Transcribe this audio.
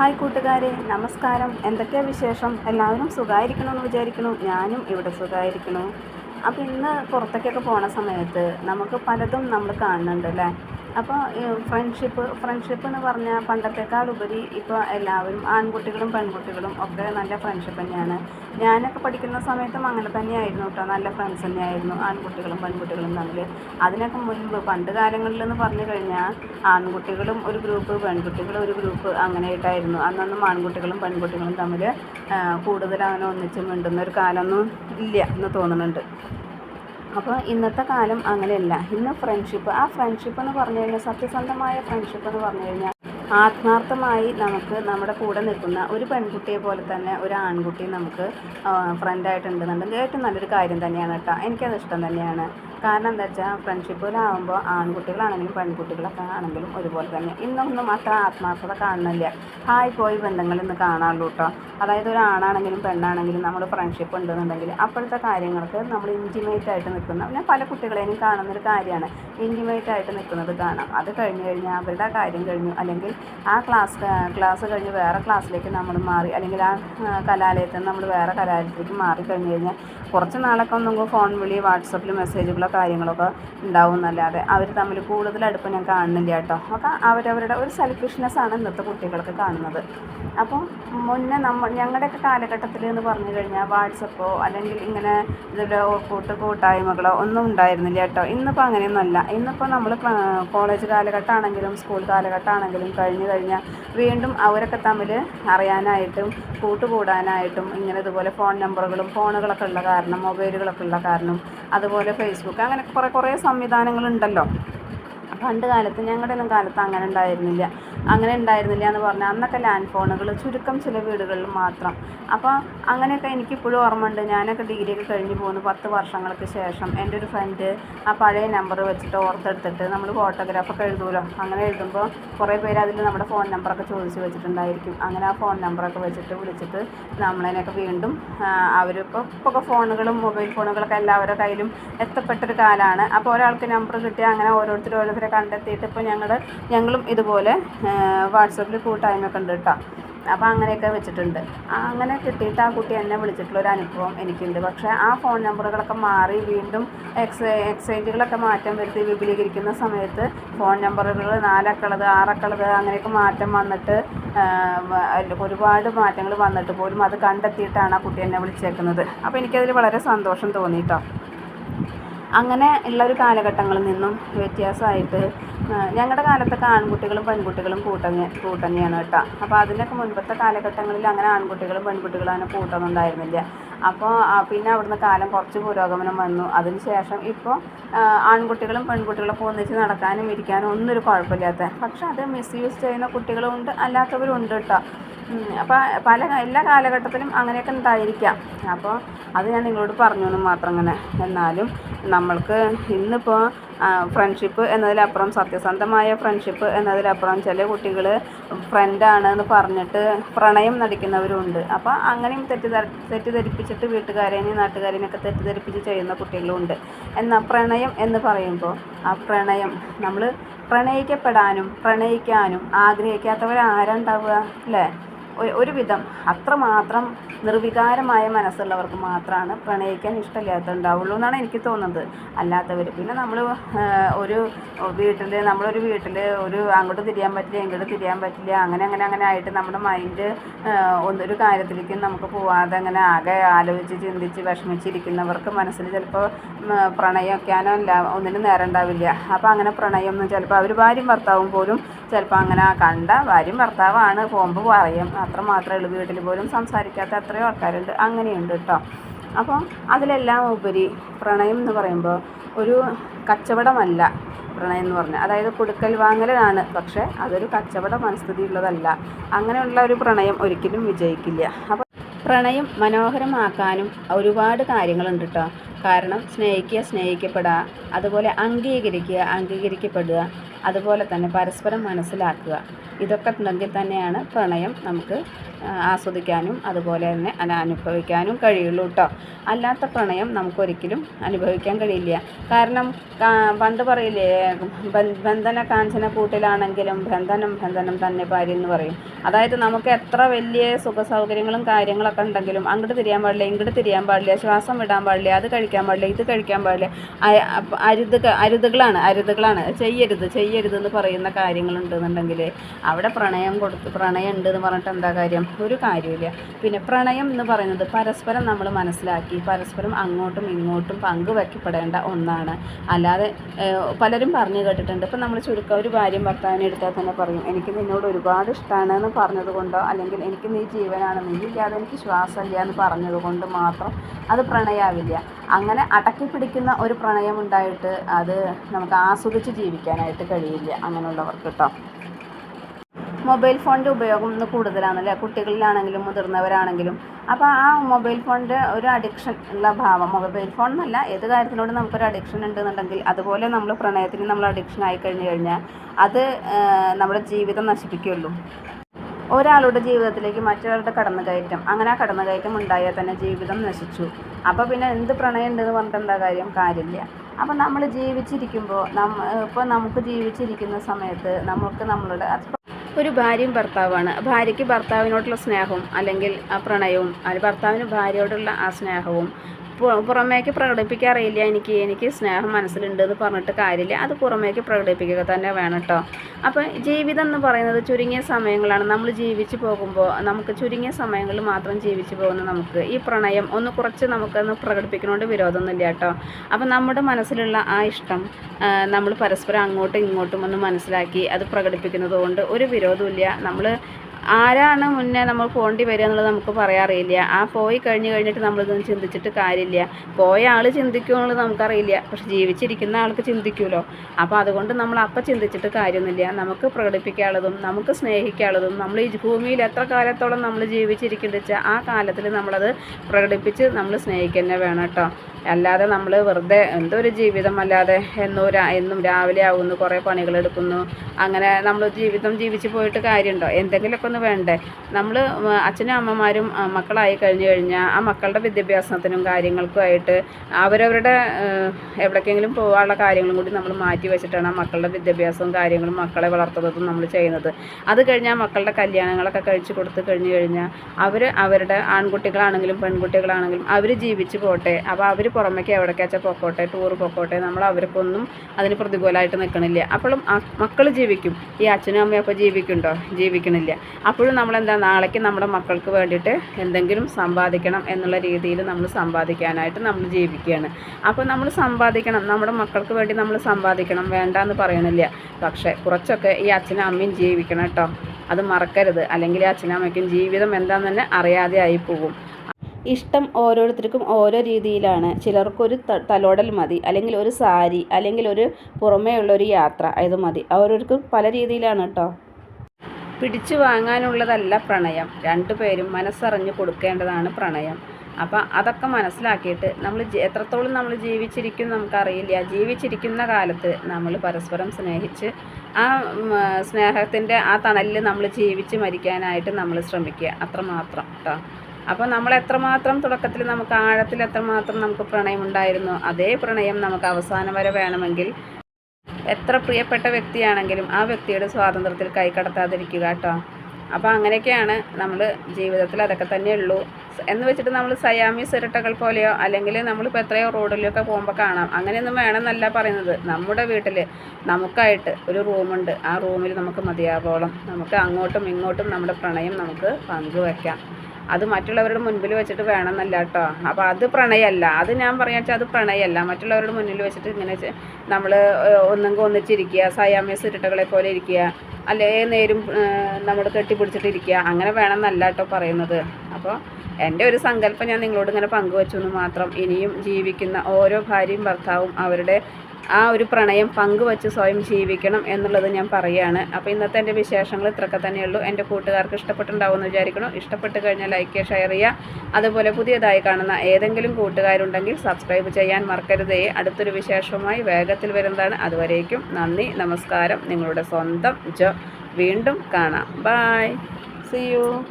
Hi കൂട്ടുകാരെ നമസ്കാരം. എന്തൊക്കെയാണ് വിശേഷം? എല്ലാവരും സുഖമായിരിക്കണമെന്ന് വിചാരിക്കുന്നു. ഞാനും ഇവിടെ സുഖമായിരിക്കുന്നു അപ്പോൾ ഇന്ന് പുറത്തേക്കൊക്കെ പോണ സമയത്ത് നമുക്ക് പലതും നമ്മൾ കാണുന്നുണ്ട് അല്ലേ? അപ്പോൾ ഫ്രണ്ട്ഷിപ്പ് ഫ്രണ്ട്ഷിപ്പ് എന്ന് പറഞ്ഞാൽ പണ്ടത്തെക്കാൾ ഉപരി ഇപ്പോൾ എല്ലാവരും ആൺകുട്ടികളും പെൺകുട്ടികളും ഒക്കെ നല്ല ഫ്രണ്ട്ഷിപ്പ് തന്നെയാണ്. ഞാനൊക്കെ പഠിക്കുന്ന സമയത്തും അങ്ങനെ തന്നെയായിരുന്നു കേട്ടോ നല്ല ഫ്രണ്ട്സ് തന്നെയായിരുന്നു. ആൺകുട്ടികളും പെൺകുട്ടികളും തമ്മിൽ. അതിനൊക്കെ മുൻപ് പണ്ട് കാലങ്ങളിലെന്ന് പറഞ്ഞു കഴിഞ്ഞാൽ ആൺകുട്ടികളും ഒരു ഗ്രൂപ്പ് പെൺകുട്ടികളും ഒരു ഗ്രൂപ്പ് അങ്ങനെയായിട്ടായിരുന്നു അന്നൊന്നും ആൺകുട്ടികളും പെൺകുട്ടികളും തമ്മിൽ കൂടുതൽ അങ്ങനെ ഒന്നിച്ച് മിണ്ടുന്ന ഒരു കാലമൊന്നും ഇല്ല എന്ന് തോന്നുന്നുണ്ട്. അപ്പോൾ ഇന്നത്തെ കാലം അങ്ങനെയല്ല. ഇന്ന് ഫ്രണ്ട്ഷിപ്പ് ആ ഫ്രണ്ട്ഷിപ്പ് എന്ന് പറഞ്ഞു കഴിഞ്ഞാൽ സത്യസന്ധമായ ഫ്രണ്ട്ഷിപ്പ് എന്ന് പറഞ്ഞു കഴിഞ്ഞാൽ ആത്മാർത്ഥമായി നമുക്ക് നമ്മുടെ കൂടെ നിൽക്കുന്ന ഒരു പെൺകുട്ടിയെ പോലെ തന്നെ ഒരു ആൺകുട്ടി നമുക്ക് ഫ്രണ്ടായിട്ടുണ്ടെന്നുണ്ടെങ്കിൽ ഏറ്റവും നല്ലൊരു കാര്യം തന്നെയാണ് കേട്ടോ. എനിക്കത് ഇഷ്ടം തന്നെയാണ്. കാരണം എന്താ വെച്ചാൽ ഫ്രണ്ട്ഷിപ്പിലാവുമ്പോൾ ആൺകുട്ടികളാണെങ്കിലും പെൺകുട്ടികളൊക്കെ ആണെങ്കിലും ഒരുപോലെ തന്നെ. ഇന്നൊന്നും അത്ര ആത്മാർത്ഥത കാണുന്നില്ല. ഹായ് പോയി ബന്ധങ്ങൾ ഇന്ന് കാണാറുള്ളൂ കേട്ടോ. അതായത് ഒരു ആണാണെങ്കിലും പെണ്ണാണെങ്കിലും നമ്മൾ ഫ്രണ്ട്ഷിപ്പ് ഉണ്ടെന്നുണ്ടെങ്കിൽ അപ്പോഴത്തെ കാര്യങ്ങൾക്ക് നമ്മൾ ഇന്റിമേറ്റ് ആയിട്ട് നിൽക്കുന്ന പിന്നെ പല കുട്ടികളെയും കാണുന്നൊരു കാര്യമാണ്. ഇന്റിമേറ്റ് ആയിട്ട് നിൽക്കുന്നത് കാണാം. അത് കഴിഞ്ഞ് കഴിഞ്ഞാൽ അവരുടെ കാര്യം കഴിഞ്ഞു. അല്ലെങ്കിൽ ആ ക്ലാസ് ക്ലാസ് കഴിഞ്ഞ് വേറെ ക്ലാസ്സിലേക്ക് നമ്മൾ മാറി അല്ലെങ്കിൽ ആ കലാലയത്തിൽ നിന്ന് നമ്മൾ വേറെ കലാലയത്തിലേക്ക് മാറി കഴിഞ്ഞ് കഴിഞ്ഞാൽ കുറച്ച് നാളൊക്കെ ഒന്നും ഫോൺ വിളി വാട്സപ്പിൽ മെസ്സേജുകളോ കാര്യങ്ങളൊക്കെ ഉണ്ടാവും എന്നല്ലാതെ അവർ തമ്മിൽ കൂടുതൽ അടുപ്പം ഞാൻ കാണുന്നില്ല കേട്ടോ. ഒക്കെ അവരവരുടെ ഒരു സെൽഫിഷ്നെസ് ആണ് ഇന്നത്തെ കുട്ടികൾക്ക് കാണുന്നത്. അപ്പോൾ മുന്നേ നമ്മൾ ഞങ്ങളുടെയൊക്കെ കാലഘട്ടത്തിൽ എന്ന് പറഞ്ഞു കഴിഞ്ഞാൽ വാട്സപ്പോ അല്ലെങ്കിൽ ഇങ്ങനെ ഇതിലെ കൂട്ട് കൂട്ടായ്മകളോ ഒന്നും ഉണ്ടായിരുന്നില്ല കേട്ടോ. ഇന്നിപ്പോൾ അങ്ങനെയൊന്നുമല്ല. ഇന്നിപ്പോൾ നമ്മൾ കോളേജ് കാലഘട്ടമാണെങ്കിലും സ്കൂൾ കാലഘട്ടമാണെങ്കിലും കഴിഞ്ഞ് കഴിഞ്ഞാൽ വീണ്ടും അവരൊക്കെ തമ്മിൽ അറിയാനായിട്ടും കൂട്ടുകൂടാനായിട്ടും ഇങ്ങനെ ഇതുപോലെ ഫോൺ നമ്പറുകളും ഫോണുകളൊക്കെ ഉള്ള കാരണം മൊബൈലുകളൊക്കെ ഉള്ള കാരണം അതുപോലെ ഫേസ്ബുക്ക് അങ്ങനെ കുറേ കുറേ സംവിധാനങ്ങളുണ്ടല്ലോ. പണ്ട് കാലത്ത് ഞങ്ങളുടെ ഒന്നും കാലത്ത് അങ്ങനെ ഉണ്ടായിരുന്നില്ല. അങ്ങനെ ഉണ്ടായിരുന്നില്ല എന്ന് പറഞ്ഞാൽ അന്നൊക്കെ ലാൻഡ് ഫോണുകൾ ചുരുക്കം ചില വീടുകളിൽ മാത്രം. അപ്പോൾ അങ്ങനെയൊക്കെ എനിക്കിപ്പോഴും ഓർമ്മയുണ്ട്. ഞാനൊക്കെ ഡിഗ്രിയൊക്കെ കഴിഞ്ഞ് പോകുന്നു പത്ത് വർഷങ്ങൾക്ക് ശേഷം എന്റെ ഒരു ഫ്രണ്ട് ആ പഴയ നമ്പർ വെച്ചിട്ട് ഓർത്തെടുത്തിട്ട് നമ്മൾ ഫോട്ടോഗ്രാഫൊക്കെ എഴുതുമല്ലോ അങ്ങനെ എഴുതുമ്പോൾ കുറേ പേര് അതിൽ നമ്മുടെ ഫോൺ നമ്പറൊക്കെ ചോദിച്ച് വെച്ചിട്ടുണ്ടായിരിക്കും. അങ്ങനെ ആ ഫോൺ നമ്പറൊക്കെ വെച്ചിട്ട് വിളിച്ചിട്ട് നമ്മളതിനൊക്കെ വീണ്ടും അവരിപ്പോൾ ഇപ്പോൾ ഫോണുകളും മൊബൈൽ ഫോണുകളൊക്കെ എല്ലാവരുടെ കയ്യിലും എത്തപ്പെട്ടൊരു കാലമാണ് അപ്പോൾ ഒരാൾക്ക് നമ്പർ കിട്ടിയാൽ അങ്ങനെ ഓരോരുത്തർ ഓരോരുത്തരെ കണ്ടെത്തിയിട്ട് ഇപ്പോൾ ഞങ്ങൾ ഞങ്ങളും ഇതുപോലെ വാട്സപ്പിൽ കൂട്ടായ്മയൊക്കെ ഉണ്ട് കേട്ടോ അപ്പോൾ അങ്ങനെയൊക്കെ വെച്ചിട്ടുണ്ട്. അങ്ങനെ കിട്ടിയിട്ട് ആ കുട്ടി എന്നെ വിളിച്ചിട്ടുള്ള ഒരു അനുഭവം എനിക്കുണ്ട്. പക്ഷേ ആ ഫോൺ നമ്പറുകളൊക്കെ മാറി വീണ്ടും എക്സ് എക്സ്ചേഞ്ചുകളൊക്കെ മാറ്റം വരുത്തി വിപുലീകരിക്കുന്ന സമയത്ത് ഫോൺ നമ്പറുകൾ നാലക്കളത് ആറക്കളത് അങ്ങനെയൊക്കെ മാറ്റം വന്നിട്ട് ഒരുപാട് മാറ്റങ്ങൾ വന്നിട്ട് പോലും അത് കണ്ടെത്തിയിട്ടാണ് ആ കുട്ടി എന്നെ വിളിച്ചേക്കുന്നത്. അപ്പോൾ എനിക്കതിൽ വളരെ സന്തോഷം തോന്നിയിട്ടോ അങ്ങനെ ഉള്ള ഒരു കാലഘട്ടങ്ങളിൽ നിന്നും വ്യത്യാസമായിട്ട് ഞങ്ങളുടെ കാലത്തൊക്കെ ആൺകുട്ടികളും പെൺകുട്ടികളും കൂട്ടങ്ങ കൂട്ടന്നെയാണ് കേട്ടോ. അപ്പോൾ അതിനൊക്കെ മുൻപത്തെ കാലഘട്ടങ്ങളിൽ അങ്ങനെ ആൺകുട്ടികളും പെൺകുട്ടികളും അങ്ങനെ കൂട്ടൊന്നും ഉണ്ടായിരുന്നില്ല. അപ്പോൾ പിന്നെ അവിടുന്ന് കാലം കുറച്ച് പുരോഗമനം വന്നു. അതിന് ശേഷം ഇപ്പോൾ ആൺകുട്ടികളും പെൺകുട്ടികളൊക്കെ ഒന്നിച്ച് നടക്കാനും ഇരിക്കാനും ഒന്നും ഒരു കുഴപ്പമില്ലാത്ത. പക്ഷെ അത് മിസ്യൂസ് ചെയ്യുന്ന കുട്ടികളും ഉണ്ട് അല്ലാത്തവരും ഉണ്ട് കേട്ടോ. അപ്പോൾ പല എല്ലാ കാലഘട്ടത്തിലും അങ്ങനെയൊക്കെ ഉണ്ടായിരിക്കാം. അപ്പോൾ അത് ഞാൻ നിങ്ങളോട് പറഞ്ഞു എന്ന് മാത്രം അങ്ങനെ എന്നാലും നമ്മൾക്ക് ഇന്നിപ്പോൾ ഫ്രണ്ട്ഷിപ്പ് എന്നതിലപ്പുറം സത്യസന്ധമായ ഫ്രണ്ട്ഷിപ്പ് എന്നതിലപ്പുറം ചില കുട്ടികൾ ഫ്രണ്ടാണ് എന്ന് പറഞ്ഞിട്ട് പ്രണയം നടിക്കുന്നവരുണ്ട്. അപ്പോൾ അങ്ങനെയും തെറ്റിദ്ധ തെറ്റിദ്ധരിപ്പിച്ചിട്ട് വീട്ടുകാരേനെയും നാട്ടുകാരേനെയൊക്കെ തെറ്റിദ്ധരിപ്പിച്ച് ചെയ്യുന്ന കുട്ടികളുണ്ട്. എന്നാൽ പ്രണയം എന്ന് പറയുമ്പോൾ ആ പ്രണയം നമ്മൾ പ്രണയിക്കപ്പെടാനും പ്രണയിക്കാനും ആഗ്രഹിക്കാത്തവരാരുണ്ടാവുക? അല്ലേ? ഒരുവിധം അത്രമാത്രം നിർവികാരമായ മനസ്സുള്ളവർക്ക് മാത്രമാണ് പ്രണയിക്കാൻ ഇഷ്ടമില്ലാത്തതുണ്ടാവുള്ളൂ എന്നാണ് എനിക്ക് തോന്നുന്നത്. അല്ലാത്തവർ പിന്നെ നമ്മൾ ഒരു വീട്ടിൽ നമ്മളൊരു വീട്ടിൽ ഒരു അങ്ങോട്ട് തിരിയാൻ പറ്റില്ല ഇങ്ങോട്ട് തിരിയാൻ പറ്റില്ല അങ്ങനെ അങ്ങനെ അങ്ങനെ ആയിട്ട് നമ്മുടെ മൈൻഡ് ഒന്നൊരു കാര്യത്തിലേക്ക് നമുക്ക് പോവാതെ അങ്ങനെ ആകെ ആലോചിച്ച് ചിന്തിച്ച് വിഷമിച്ചിരിക്കുന്നവർക്ക് മനസ്സിൽ ചിലപ്പോൾ പ്രണയിക്കാനോ ഇല്ല ഒന്നിനും നേരം ഉണ്ടാവില്ല. അപ്പോൾ അങ്ങനെ പ്രണയം എന്ന് ചിലപ്പോൾ അവർ ഭാര്യയും ഭർത്താവും പോലും ചിലപ്പോൾ അങ്ങനെ കണ്ട ഭാര്യയും ഭർത്താവാണ് പോകുമ്പോൾ പറയും. അത്ര മാത്രമേ ഉള്ളൂ. വീട്ടിൽ പോലും സംസാരിക്കാത്ത എത്രയോ ആൾക്കാരുണ്ട്. അങ്ങനെയുണ്ട് കേട്ടോ അപ്പം അതിലെല്ലാം ഉപരി പ്രണയം എന്ന് പറയുമ്പോൾ ഒരു കച്ചവടമല്ല പ്രണയം എന്ന് പറഞ്ഞാൽ. അതായത് കൊടുക്കൽ വാങ്ങലാണ്. പക്ഷേ അതൊരു കച്ചവട മനസ്ഥിതി ഉള്ളതല്ല. അങ്ങനെയുള്ള ഒരു പ്രണയം ഒരിക്കലും വിജയിക്കില്ല. അപ്പോൾ പ്രണയം മനോഹരമാക്കാനും ഒരുപാട് കാര്യങ്ങളുണ്ട് കേട്ടോ കാരണം സ്നേഹിക്കുക സ്നേഹിക്കപ്പെടുക അതുപോലെ അംഗീകരിക്കുക അംഗീകരിക്കപ്പെടുക അതുപോലെ തന്നെ പരസ്പരം മനസ്സിലാക്കുക. ഇതൊക്കെ ഉണ്ടെങ്കിൽ തന്നെയാണ് പ്രണയം നമുക്ക് ആസ്വദിക്കാനും അതുപോലെ തന്നെ അനുഭവിക്കാനും കഴിയുള്ളൂ കേട്ടോ അല്ലാത്ത പ്രണയം നമുക്കൊരിക്കലും അനുഭവിക്കാൻ കഴിയില്ല. കാരണം പണ്ട് പറയില്ലേ ബന്ധന കാഞ്ചന കൂട്ടിലാണെങ്കിലും ബന്ധനം ബന്ധനം തന്നെ ഭാര്യ എന്ന് പറയും. അതായത് നമുക്ക് എത്ര വലിയ സുഖ സൗകര്യങ്ങളും കാര്യങ്ങളൊക്കെ ഉണ്ടെങ്കിലും അങ്ങോട്ട് തിരിയാൻ പാടില്ല ഇങ്ങോട്ട് തിരിയാൻ പാടില്ല ശ്വാസം വിടാൻ പാടില്ല അത് കഴിക്കാൻ പാടില്ല ഇത് കഴിക്കാൻ പാടില്ല. അരുത് അരുതുകളാണ് അരുതുകളാണ്. ചെയ്യരുത് ചെയ്യരുത് എന്ന് പറയുന്ന കാര്യങ്ങളുണ്ടെന്നുണ്ടെങ്കിൽ അവിടെ പ്രണയം കൊടുത്ത് പ്രണയം ഉണ്ട് എന്ന് പറഞ്ഞിട്ട് എന്താ കാര്യം? ഒരു കാര്യമില്ല പിന്നെ പ്രണയം എന്ന് പറയുന്നത് പരസ്പരം നമ്മൾ മനസ്സിലാക്കി പരസ്പരം അങ്ങോട്ടും ഇങ്ങോട്ടും പങ്കുവയ്ക്കപ്പെടേണ്ട ഒന്നാണ്. അല്ലാതെ പലരും പറഞ്ഞു കേട്ടിട്ടുണ്ട്. ഇപ്പം നമ്മൾ ചുരുക്കം ഒരു ഭാര്യയും ഭർത്താവിനെ എടുത്താൽ തന്നെ പറയും എനിക്ക് നിന്നോട് ഒരുപാട് ഇഷ്ടമാണ് എന്ന് പറഞ്ഞത് കൊണ്ടോ അല്ലെങ്കിൽ എനിക്ക് നീ ജീവനാണ് നീ ഇല്ലാതെ എനിക്ക് ശ്വാസമില്ല എന്ന് പറഞ്ഞത് കൊണ്ട് മാത്രം അത് പ്രണയാവില്ല. അങ്ങനെ അടക്കി പിടിക്കുന്ന ഒരു പ്രണയമുണ്ടായിട്ട് അത് നമുക്ക് ആസ്വദിച്ച് ജീവിക്കാനായിട്ട് കഴിയില്ല അങ്ങനെയുള്ളവർക്ക് കേട്ടോ. മൊബൈൽ ഫോണിന്റെ ഉപയോഗം ഇന്ന് കൂടുതലാണല്ലേ? കുട്ടികളിലാണെങ്കിലും മുതിർന്നവരാണെങ്കിലും. അപ്പോൾ ആ മൊബൈൽ ഫോണിന്റെ ഒരു അഡിക്ഷൻ ഉള്ള ഭാവം മൊബൈൽ ഫോൺ എന്നല്ല ഏത് കാര്യത്തിനോട് നമുക്കൊരു അഡിക്ഷൻ ഉണ്ടെന്നുണ്ടെങ്കിൽ അതുപോലെ നമ്മൾ പ്രണയത്തിന് നമ്മൾ അഡിക്ഷൻ ആയി കഴിഞ്ഞു കഴിഞ്ഞാൽ അത് നമ്മുടെ ജീവിതം നശിപ്പിക്കുള്ളൂ ഒരാളുടെ ജീവിതത്തിലേക്ക് മറ്റൊരാളുടെ കടന്നുകയറ്റം അങ്ങനെ ആ കടന്നുകയറ്റം ഉണ്ടായാൽ തന്നെ ജീവിതം നശിച്ചു. അപ്പോൾ പിന്നെ എന്ത് പ്രണയം ഉണ്ടെന്ന് പറഞ്ഞിട്ട് എന്താ കാര്യം? കാര്യമില്ല. അപ്പോൾ നമ്മൾ ജീവിച്ചിരിക്കുമ്പോൾ നമ്മ ഇപ്പോൾ നമുക്ക് ജീവിച്ചിരിക്കുന്ന സമയത്ത് നമുക്ക് നമ്മളുടെ ഒരു ഭാര്യയും ഭർത്താവാണ്. ഭാര്യയ്ക്ക് ഭർത്താവിനോടുള്ള സ്നേഹവും അല്ലെങ്കിൽ ആ പ്രണയവും അല്ലെങ്കിൽ ഭർത്താവിന് ഭാര്യയോടുള്ള ആ സ്നേഹവും പുറമേക്ക് പ്രകടിപ്പിക്കാൻ അറിയില്ല എനിക്ക് എനിക്ക് സ്നേഹം മനസ്സിലുണ്ട് എന്ന് പറഞ്ഞിട്ട് കാര്യമില്ല. അത് പുറമേക്ക് പ്രകടിപ്പിക്കുക തന്നെ വേണം കേട്ടോ. അപ്പോൾ ജീവിതം എന്ന് പറയുന്നത് ചുരുങ്ങിയ സമയങ്ങളാണ്. നമ്മൾ ജീവിച്ചു പോകുമ്പോൾ നമുക്ക് ചുരുങ്ങിയ സമയങ്ങളിൽ മാത്രം ജീവിച്ചു പോകുന്ന നമുക്ക് ഈ പ്രണയം ഒന്ന് കുറച്ച് നമുക്കൊന്ന് പ്രകടിപ്പിക്കുന്നതുകൊണ്ട് വിരോധമൊന്നുമില്ല കേട്ടോ. അപ്പോൾ നമ്മുടെ മനസ്സിലുള്ള ആ ഇഷ്ടം നമ്മൾ പരസ്പരം അങ്ങോട്ടും ഇങ്ങോട്ടും ഒന്ന് മനസ്സിലാക്കി അത് പ്രകടിപ്പിക്കുന്നത് കൊണ്ട് ഒരു വിരോധമില്ല നമ്മൾ ആരാണ് മുന്നേ നമ്മൾ പോകേണ്ടി വരിക എന്നുള്ളത് നമുക്ക് പറയാറിയില്ല. ആ പോയി കഴിഞ്ഞ് കഴിഞ്ഞിട്ട് നമ്മളിതൊന്നും ചിന്തിച്ചിട്ട് കാര്യമില്ല. പോയ ആൾ ചിന്തിക്കുമോ എന്നുള്ളത് നമുക്കറിയില്ല. പക്ഷെ ജീവിച്ചിരിക്കുന്ന ആൾക്ക് ചിന്തിക്കുമല്ലോ അപ്പോൾ അതുകൊണ്ട് നമ്മൾ അപ്പം ചിന്തിച്ചിട്ട് കാര്യമൊന്നുമില്ല. നമുക്ക് പ്രകടിപ്പിക്കാനുള്ളതും നമുക്ക് സ്നേഹിക്കാനുള്ളതും നമ്മൾ ഈ ഭൂമിയിൽ എത്ര കാലത്തോളം നമ്മൾ ജീവിച്ചിരിക്കുന്നു വെച്ചാൽ ആ കാലത്തിൽ നമ്മളത് പ്രകടിപ്പിച്ച് നമ്മൾ സ്നേഹിക്കുക വേണം കേട്ടോ. അല്ലാതെ നമ്മൾ വെറുതെ എന്തൊരു ജീവിതം അല്ലാതെ എന്നോ എന്നും രാവിലെ ആവുന്നു കുറേ പണികളെടുക്കുന്നു അങ്ങനെ നമ്മൾ ജീവിതം ജീവിച്ച് പോയിട്ട് കാര്യമുണ്ടോ? എന്തെങ്കിലുമൊക്കെ ഒന്ന് വേണ്ടേ. നമ്മൾ അച്ഛനും അമ്മമാരും മക്കളായി കഴിഞ്ഞു കഴിഞ്ഞാൽ ആ മക്കളുടെ വിദ്യാഭ്യാസത്തിനും കാര്യങ്ങൾക്കും ആയിട്ട് അവരവരുടെ എവിടേക്കെങ്കിലും പോകാനുള്ള കാര്യങ്ങളും കൂടി നമ്മൾ മാറ്റി വെച്ചിട്ടാണ് ആ മക്കളുടെ വിദ്യാഭ്യാസവും കാര്യങ്ങളും മക്കളെ വളർത്തുന്നതും നമ്മൾ ചെയ്യുന്നത്. അത് കഴിഞ്ഞാൽ മക്കളുടെ കല്യാണങ്ങളൊക്കെ കഴിച്ചു കൊടുത്ത് കഴിഞ്ഞു കഴിഞ്ഞാൽ അവർ അവരുടെ ആൺകുട്ടികളാണെങ്കിലും പെൺകുട്ടികളാണെങ്കിലും അവർ ജീവിച്ചു പോട്ടെ. അപ്പോൾ അവർ പുറമേക്ക് എവിടേക്കാച്ചാൽ പൊക്കോട്ടെ ടൂർ പൊക്കോട്ടെ നമ്മൾ അവർക്കൊന്നും അതിന് പ്രതികൂലമായിട്ട് നിൽക്കണില്ല. അപ്പോഴും മക്കൾ ജീവിക്കും. ഈ അച്ഛനും അമ്മയും അപ്പോൾ ജീവിക്കുന്നുണ്ടോ? ജീവിക്കണില്ല. അപ്പോഴും നമ്മളെന്താ നാളേക്ക് നമ്മുടെ മക്കൾക്ക് വേണ്ടിയിട്ട് എന്തെങ്കിലും സമ്പാദിക്കണം എന്നുള്ള രീതിയിൽ നമ്മൾ സമ്പാദിക്കാനായിട്ട് നമ്മൾ ജീവിക്കുകയാണ്. അപ്പോൾ നമ്മൾ സമ്പാദിക്കണം നമ്മുടെ മക്കൾക്ക് വേണ്ടി നമ്മൾ സമ്പാദിക്കണം വേണ്ട എന്ന് പറയണില്ല. പക്ഷേ കുറച്ചൊക്കെ ഈ അച്ഛനും അമ്മയും ജീവിക്കണം കേട്ടോ. അത് മറക്കരുത്. അല്ലെങ്കിൽ അച്ഛനും അമ്മയ്ക്കും ജീവിതം എന്താണെന്ന് തന്നെ അറിയാതെ ആയി പോകും ഇഷ്ടം ഓരോരുത്തർക്കും ഓരോ രീതിയിലാണ്. ചിലർക്കൊരു തലോടൽ മതി. അല്ലെങ്കിൽ ഒരു സാരി അല്ലെങ്കിൽ ഒരു പുറമേ ഉള്ള ഒരു യാത്ര ഇത് മതി. ഓരോരുത്തർക്കും പല രീതിയിലാണ് കേട്ടോ. പിടിച്ചു വാങ്ങാനുള്ളതല്ല പ്രണയം. രണ്ടുപേരും മനസ്സറിഞ്ഞ് കൊടുക്കേണ്ടതാണ് പ്രണയം. അപ്പം അതൊക്കെ മനസ്സിലാക്കിയിട്ട് നമ്മൾ എത്രത്തോളം നമ്മൾ ജീവിച്ചിരിക്കും നമുക്കറിയില്ല. ജീവിച്ചിരിക്കുന്ന കാലത്ത് നമ്മൾ പരസ്പരം സ്നേഹിച്ച് ആ സ്നേഹത്തിന്റെ ആ തണലിൽ നമ്മൾ ജീവിച്ച് മരിക്കാനായിട്ട് നമ്മൾ ശ്രമിക്കുക. അത്രമാത്രം കേട്ടോ അപ്പോൾ നമ്മൾ എത്രമാത്രം തുടക്കത്തിൽ നമുക്ക് ആഴത്തിൽ എത്രമാത്രം നമുക്ക് പ്രണയം ഉണ്ടായിരുന്നു അതേ പ്രണയം നമുക്ക് അവസാനം വരെ വേണമെങ്കിൽ എത്ര പ്രിയപ്പെട്ട വ്യക്തിയാണെങ്കിലും ആ വ്യക്തിയുടെ സ്വാതന്ത്ര്യത്തിൽ കൈ കടത്താതിരിക്കുക കേട്ടോ. അപ്പോൾ അങ്ങനെയൊക്കെയാണ് നമ്മൾ ജീവിതത്തിൽ അതൊക്കെ തന്നെ ഉള്ളൂ എന്ന് വെച്ചിട്ട് നമ്മൾ സയാമി സിരട്ടകൾ പോലെയോ അല്ലെങ്കിൽ നമ്മളിപ്പോൾ എത്രയോ റോഡിലൊക്കെ പോകുമ്പോൾ കാണാം. അങ്ങനെയൊന്നും വേണമെന്നല്ല പറയുന്നത്. നമ്മുടെ വീട്ടിൽ നമുക്കായിട്ട് ഒരു റൂമുണ്ട്. ആ റൂമിൽ നമുക്ക് മതിയാവോളം നമുക്ക് അങ്ങോട്ടും ഇങ്ങോട്ടും നമ്മുടെ പ്രണയം നമുക്ക് പങ്കുവയ്ക്കാം അത് മറ്റുള്ളവരുടെ മുൻപിൽ വെച്ചിട്ട് വേണമെന്നല്ല കേട്ടോ. അപ്പോൾ അത് പ്രണയമല്ല അത് ഞാൻ പറയാ വെച്ചാൽ അത് പ്രണയമല്ല മറ്റുള്ളവരുടെ മുന്നിൽ വെച്ചിട്ട് ഇങ്ങനെ നമ്മൾ ഒന്നെങ്കിൽ ഒന്നിച്ചിരിക്കുക സയാമ്യ സിരട്ടകളെ പോലെ ഇരിക്കുക അല്ലേ നേരും നമ്മൾ കെട്ടിപ്പിടിച്ചിട്ടിരിക്കുക അങ്ങനെ വേണമെന്നല്ല കേട്ടോ പറയുന്നത്. അപ്പോൾ എന്റെ ഒരു സങ്കല്പം ഞാൻ നിങ്ങളോട് ഇങ്ങനെ പങ്കുവച്ചു എന്ന് മാത്രം ഇനിയും ജീവിക്കുന്ന ഓരോ ഭാര്യയും ഭർത്താവും അവരുടെ ആ ഒരു പ്രണയം പങ്കുവച്ച് സ്വയം ജീവിക്കണം എന്നുള്ളത് ഞാൻ പറയുകയാണ്. അപ്പോൾ ഇന്നത്തെ എന്റെ വിശേഷങ്ങൾ ഇത്രയൊക്കെ തന്നെയുള്ളൂ. എന്റെ കൂട്ടുകാർക്ക് ഇഷ്ടപ്പെട്ടുണ്ടാവുമെന്ന് വിചാരിക്കണം ഇഷ്ടപ്പെട്ട് കഴിഞ്ഞാൽ ലൈക്ക് ഷെയർ ചെയ്യുക. അതുപോലെ പുതിയതായി കാണുന്ന ഏതെങ്കിലും കൂട്ടുകാരുണ്ടെങ്കിൽ സബ്സ്ക്രൈബ് ചെയ്യാൻ മറക്കരുതേ. അടുത്തൊരു വിശേഷവുമായി വേഗത്തിൽ വരുന്നതാണ്. അതുവരേക്കും നന്ദി നമസ്കാരം. നിങ്ങളുടെ സ്വന്തം ജോ. വീണ്ടും കാണാം. Bye C U